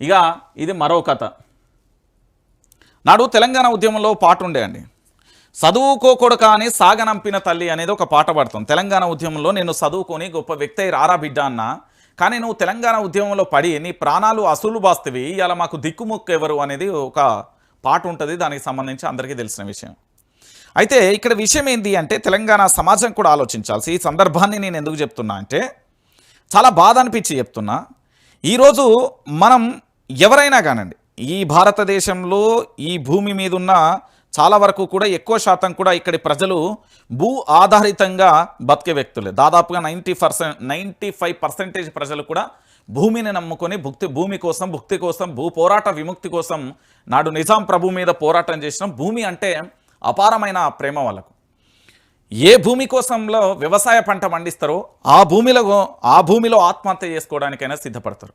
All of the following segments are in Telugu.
ఇక ఇది మరో కథ. నాడు తెలంగాణ ఉద్యమంలో పాట ఉండే అండి చదువుకోకొడక అని సాగనంపిన తల్లి అనేది ఒక పాట పడతాం తెలంగాణ ఉద్యమంలో నేను చదువుకొని గొప్ప వ్యక్తి అయి రారా బిడ్డ అన్న. కానీ నువ్వు తెలంగాణ ఉద్యమంలో పడి నీ ప్రాణాలు అసలు బాస్తవి. ఇలా మాకు దిక్కుముక్కు ఎవరు అనేది ఒక పాట ఉంటుంది. దానికి సంబంధించి అందరికీ తెలిసిన విషయం. అయితే ఇక్కడ విషయం ఏంటి అంటే తెలంగాణ సమాజం కూడా ఆలోచించాల్సి ఈ సందర్భాన్ని నేను ఎందుకు చెప్తున్నా అంటే చాలా బాధ అనిపించి చెప్తున్నా. ఈరోజు మనం ఎవరైనా కానండి ఈ భారతదేశంలో ఈ భూమి మీద ఉన్న చాలా వరకు కూడా ఎక్కువ శాతం కూడా ఇక్కడి ప్రజలు భూ ఆధారితంగా బతికే వ్యక్తులే. దాదాపుగా ninety percent ninety five percentage ప్రజలు కూడా భూమిని నమ్ముకొని భుక్తి భూమి కోసం భుక్తి కోసం భూ పోరాట విముక్తి కోసం నాడు నిజాం ప్రభు మీద పోరాటం చేసిన భూమి అంటే అపారమైన ప్రేమ వాళ్ళకు. ఏ భూమి కోసంలో వ్యవసాయ పంట పండిస్తారో ఆ భూమిలో ఆ భూమిలో ఆత్మహత్య చేసుకోవడానికైనా సిద్ధపడతారు.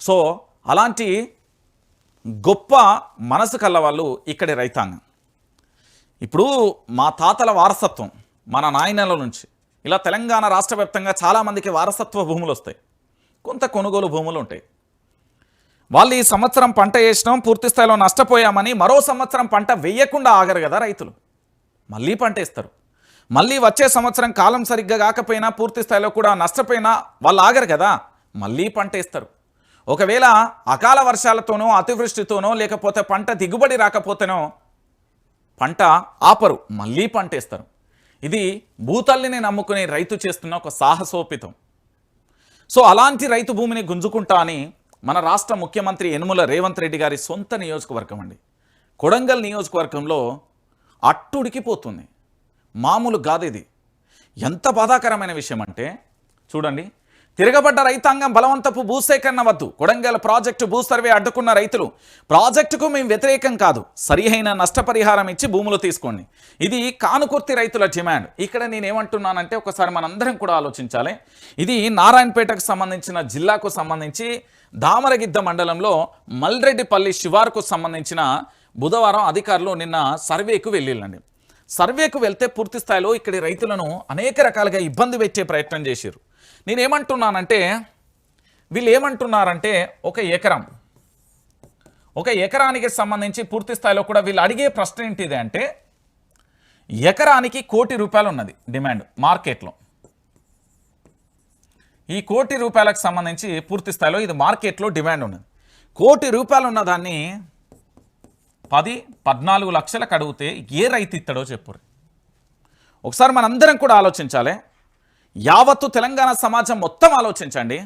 సో అలాంటి గొప్ప మనసు కల్ల ఇక్కడి రైతాంగం. ఇప్పుడు మా తాతల వారసత్వం మన నాయనల నుంచి. ఇలా తెలంగాణ రాష్ట్ర వ్యాప్తంగా చాలామందికి వారసత్వ భూములు వస్తాయి. కొంత కొనుగోలు భూములు ఉంటాయి. వాళ్ళు ఈ సంవత్సరం పంట వేసినాం పూర్తి స్థాయిలో నష్టపోయామని మరో సంవత్సరం పంట వేయకుండా ఆగరు కదా రైతులు. మళ్ళీ పంట వేస్తారు. మళ్ళీ వచ్చే సంవత్సరం కాలం సరిగ్గా కాకపోయినా పూర్తి స్థాయిలో కూడా నష్టపోయినా వాళ్ళు ఆగరు కదా. మళ్ళీ పంట వేస్తారు. ఒకవేళ అకాల వర్షాలతోనో అతివృష్టితోనో లేకపోతే పంట దిగుబడి రాకపోతేనో పంట ఆపరు మళ్ళీ పంట వేస్తారు ఇది భూతల్లిని నమ్ముకుని రైతు చేస్తున్న ఒక సాహసోపితం. సో అలాంటి రైతు భూమిని గుంజుకుంటా అని మన రాష్ట్ర ముఖ్యమంత్రి యనుమల రేవంత్ రెడ్డి గారి సొంత నియోజకవర్గం అండి. కొడంగల్ నియోజకవర్గంలో అట్టుడికిపోతుంది మామూలు కాదు ఇది. ఎంత బాధాకరమైన విషయం అంటే చూడండి తిరగబడ్డ రైతాంగం బలవంతపు భూసేకరణ వద్దు. కొడంగల్ ప్రాజెక్టు భూ సర్వే అడ్డుకున్న రైతులు ప్రాజెక్టుకు మేము వ్యతిరేకం కాదు. సరిహైన నష్టపరిహారం ఇచ్చి భూములు తీసుకోండి. ఇది కానుకుర్తి రైతుల డిమాండ్. ఇక్కడ నేనేమంటున్నానంటే ఒకసారి మనందరం కూడా ఆలోచించాలి. ఇది నారాయణపేటకు సంబంధించిన జిల్లాకు సంబంధించి దామరగిద్ద మండలంలో మల్రెడ్డిపల్లి శివార్కు సంబంధించిన బుధవారం అధికారులు నిన్న సర్వేకు వెళ్ళిళ్ళండి. సర్వేకు వెళ్తే పూర్తి స్థాయిలో ఇక్కడి రైతులను అనేక రకాలుగా ఇబ్బంది పెట్టే ప్రయత్నం చేశారు నేనేమంటున్నానంటే వీళ్ళు ఏమంటున్నారంటే ఒక ఎకరం. ఒక ఎకరానికి సంబంధించి పూర్తి స్థాయిలో కూడా వీళ్ళు అడిగే ప్రశ్న ఏంటిది అంటే ఎకరానికి కోటి రూపాయలు ఉన్నది డిమాండ్ మార్కెట్లో. ఈ కోటి రూపాయలకు సంబంధించి పూర్తి స్థాయిలో ఇది మార్కెట్లో డిమాండ్ ఉన్నది. కోటి రూపాయలు ఉన్నదాన్ని పది పద్నాలుగు లక్షలకు అడిగితే ఏ రైతు ఇస్తాడో చెప్పురు ఒకసారి మనందరం కూడా ఆలోచించాలి యావత్తు తెలంగాణ సమాజం మొత్తం ఆలోచించండి.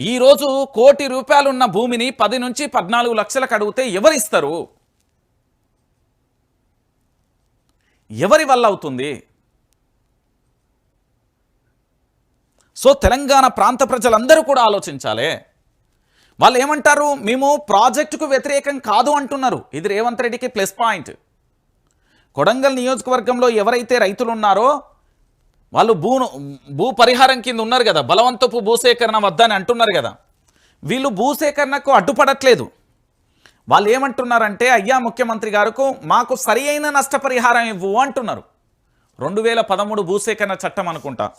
ఈరోజు కోటి రూపాయలున్న భూమిని పది నుంచి పద్నాలుగు లక్షలకు అడిగితే ఎవరిస్తారు ఎవరి వల్ల అవుతుంది? సో తెలంగాణ ప్రాంత ప్రజలందరూ కూడా ఆలోచించాలి. వాళ్ళు ఏమంటారు? మేము ప్రాజెక్టుకు వ్యతిరేకం కాదు అంటున్నారు. ఇది రేవంత్ రెడ్డికి ప్లస్ పాయింట్. కొడంగల్ నియోజకవర్గంలో ఎవరైతే రైతులు ఉన్నారో వాళ్ళు భూ భూ పరిహారం కింద ఉన్నారు కదా. బలవంతపు భూసేకరణ వద్దని అంటున్నారు కదా. వీళ్ళు భూసేకరణకు అడ్డుపడట్లేదు. వాళ్ళు ఏమంటున్నారంటే అయ్యా ముఖ్యమంత్రి గారుకు మాకు సరి అయిన నష్టపరిహారం ఇవ్వు అంటున్నారు. రెండు వేల పదమూడు భూసేకరణ చట్టం అనుకుంటా.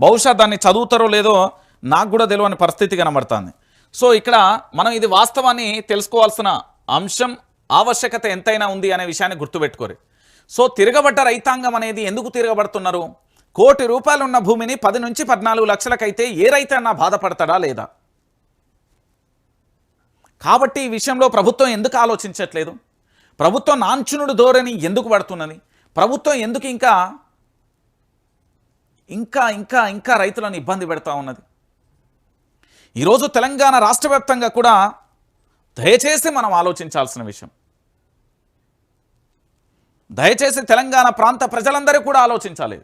బహుశా దాన్ని చదువుతారో లేదో నాకు కూడా తెలియని పరిస్థితి కనబడుతుంది. సో ఇక్కడ మనం ఇది వాస్తవాన్ని తెలుసుకోవాల్సిన అంశం ఆవశ్యకత ఎంతైనా ఉంది అనే విషయాన్ని గుర్తుపెట్టుకోరు. సో తిరగబడ్డ రైతాంగం అనేది ఎందుకు తిరగబడుతున్నారు? కోటి రూపాయలు ఉన్న భూమిని పది నుంచి పద్నాలుగు లక్షలకైతే ఏ రైతన్నా బాధపడతాడా లేదా? కాబట్టి ఈ విషయంలో ప్రభుత్వం ఎందుకు ఆలోచించట్లేదు? ప్రభుత్వం నాంచునుడు ధోరణి ఎందుకు పడుతున్నది? ప్రభుత్వం ఎందుకు ఇంకా ఇంకా ఇంకా ఇంకా రైతులను ఇబ్బంది పెడతా ఉన్నది? ఈరోజు తెలంగాణ రాష్ట్ర వ్యాప్తంగా కూడా దయచేసి మనం ఆలోచించాల్సిన విషయం. దయచేసి తెలంగాణ ప్రాంత ప్రజలందరూ కూడా ఆలోచించాలి.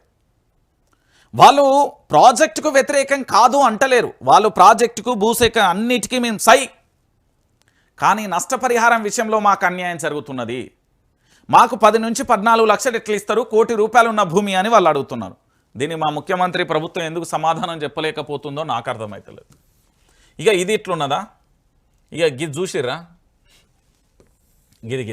వాళ్ళు ప్రాజెక్టుకు వ్యతిరేకం కాదు అంటలేరు. వాళ్ళు ప్రాజెక్టుకు భూసేకరణ అన్నిటికీ మేము సై. కానీ నష్టపరిహారం విషయంలో మాకు అన్యాయం జరుగుతున్నది. మాకు పది నుంచి పద్నాలుగు లక్షలు ఎట్లా ఇస్తారు? కోటి రూపాయలు ఉన్న భూమి అని వాళ్ళు అడుగుతున్నారు. దీన్ని మా ముఖ్యమంత్రి ప్రభుత్వం ఎందుకు సమాధానం చెప్పలేకపోతుందో నాకు అర్థమవుతలేదు ఇక ఇది ఇట్లున్నదా? ఇక గిది చూసిర్రా? గిది